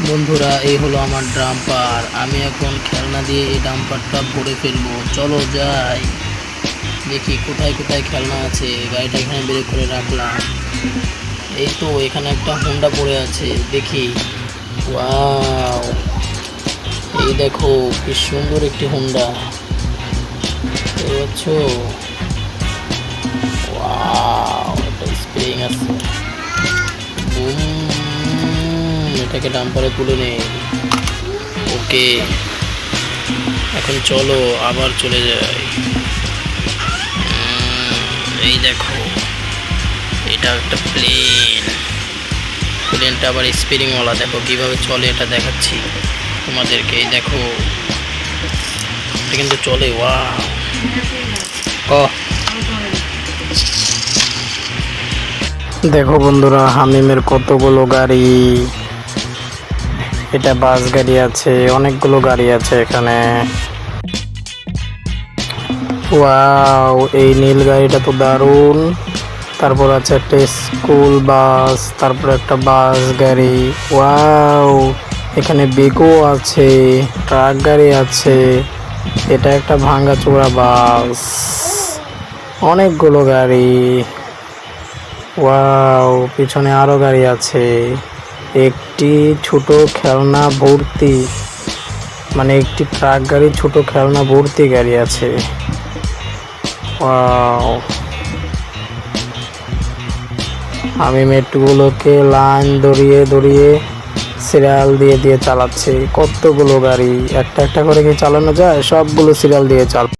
বন্ধুরা, এই হলো আমার ডাম্পার। আমি এখন খেলনা দিয়ে এই ডাম্পারটা ভরে ফেলব। চলো যাই। দেখি কোথায় কোথায় খেলনা আছে। গাড়িটা এখানে বের করে রাখলাম। এই তো এখানে একটা হোন্ডা পড়ে আছে, দেখি। ওয়াও। এই দেখো, কি সুন্দর একটি হোন্ডা এটাকে ডাম্পারে তুলে নেই। ওকে, এখন চলো আবার চলে যাই। এই দেখো, এটা একটা প্লেন প্লেনটা আবার স্পিরিংওয়ালা দেখো কীভাবে চলে এটা দেখাচ্ছি তোমাদেরকে। এই দেখো, এটা কিন্তু চলে ওয়া ক? দেখো বন্ধুরা, হামিমের কতগুলো গাড়ি। এটা বাস গাড়ি আছে, অনেকগুলো গাড়ি আছে এখানে। ওয়াও, এই নীল গাড়িটা তো দারুণ। তারপর আছে একটা স্কুল বাস, তারপর একটা বাস গাড়ি। ওয়াও, এখানে বেকো আছে, ট্রাক গাড়ি আছে। এটা একটা ভাঙ্গাচোরা বাস। অনেকগুলো গাড়ি। ওয়াও, পিছনে আরও গাড়ি আছে। একটি ছোট খেলনা ভর্তি মানে একটি ট্রাক গাড়ি, ছোট খেলনা ভর্তি গাড়ি আছে। আমি মেট্রোগুলোকে লাইন দড়িয়ে দড়িয়ে সিরিয়াল দিয়ে দিয়ে চালাচ্ছি। কতগুলো গাড়ি? একটা একটা করে কি চালানো যায়? সবগুলো সিরিয়াল দিয়ে চাল